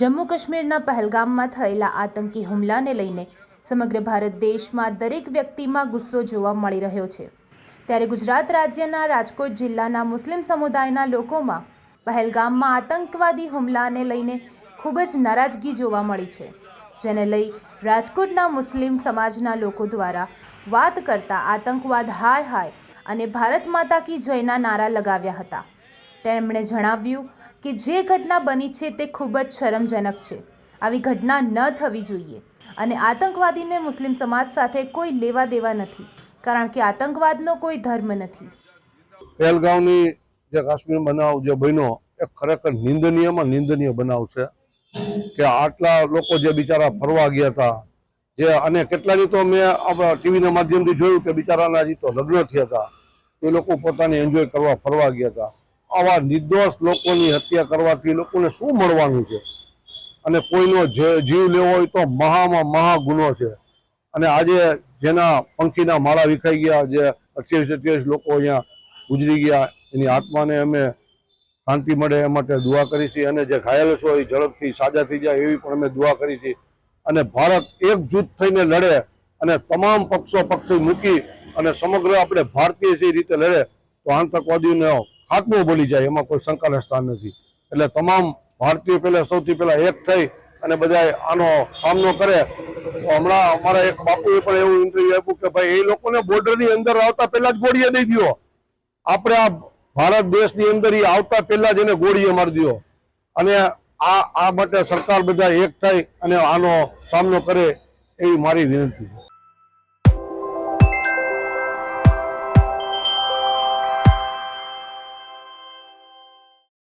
જમ્મુ કાશ્મીરના પહેલગામમાં થયેલા આતંકી હુમલાને લઈને સમગ્ર ભારત દેશમાં દરેક વ્યક્તિમાં ગુસ્સો જોવા મળી રહ્યો છે. ત્યારે ગુજરાત રાજ્યના રાજકોટ જિલ્લાના મુસ્લિમ સમુદાયના લોકોમાં પહેલગામમાં આતંકવાદી હુમલાને લઈને ખૂબ જ નારાજગી જોવા મળી છે. જેને લઈ રાજકોટના મુસ્લિમ સમાજના લોકો દ્વારા વાત કરતા આતંકવાદ હાય હાય અને ભારત માતા કી જયના નારા લગાવ્યા હતા. તેમણે જણાવ્યું કે જે ઘટના બની છે તે ખૂબ જ શરમજનક છે. આવી ઘટના ન થવી જોઈએ અને આતંકવાદીને મુસ્લિમ સમાજ સાથે કોઈ લેવા દેવા નથી, કારણ કે આતંકવાદનો કોઈ ધર્મ નથી. પહેલગાંવની જે કાશ્મીર બનાવ જે બન્યો, એ ખરેખર નિંદનીયમાં નિંદનીય બનાવ છે કે આટલા લોકો જે બિચારા ફરવા ગયા હતા, જે અને કેટલાની તો મેં આપણા ટીવીના માધ્યમથી જોયું કે બિચારાના હજી તો લગ્ન થયા હતા, એ લોકો પોતાને એન્જોય કરવા ફરવા ગયા હતા. આવા નિર્દોષ લોકોની હત્યા કરવાથી લોકોને શું મળવાનું છે? અને કોઈનો જીવ લેવો હોય તો મહામાં મહા ગુનો છે. અને આજે જેના પંખીના માળા વિખાઈ ગયા, જે અઠ્યાવીસ અઠ્યાવીસ લોકો અહીંયા ગુજરી ગયા, એની આત્માને અમે શાંતિ મળે એ માટે દુઆ કરી છે. અને જે ઘાયલ છો એ ઝડપથી સાજા થઈ જાય એવી પણ અમે દુઆ કરી છે. અને ભારત એકજૂથ થઈને લડે અને તમામ પક્ષો પક્ષી મૂકી અને સમગ્ર આપણે ભારતીય રીતે લડે, તો આતંકવાદીઓનો ખાત્મો બોલી જાય, એમાં કોઈ શંકાને સ્થાન નથી. એટલે તમામ ભારતીયો પહેલા સૌથી પહેલા એક થઈ અને બધા આનો સામનો કરે. હમણાં અમારા એક બાપુએ પણ એવું ઇન્ટરવ્યુ આપ્યું કે ભાઈ, એ લોકોને બોર્ડરની અંદર આવતા પહેલા જ ગોળીએ દઈ દો આપણે આ ભારત દેશની અંદર એ આવતા પહેલા જ એને ગોળીએ મારી દો અને આ આ માટે સરકાર બધા એક થાય અને આનો સામનો કરે એવી મારી વિનંતી છે.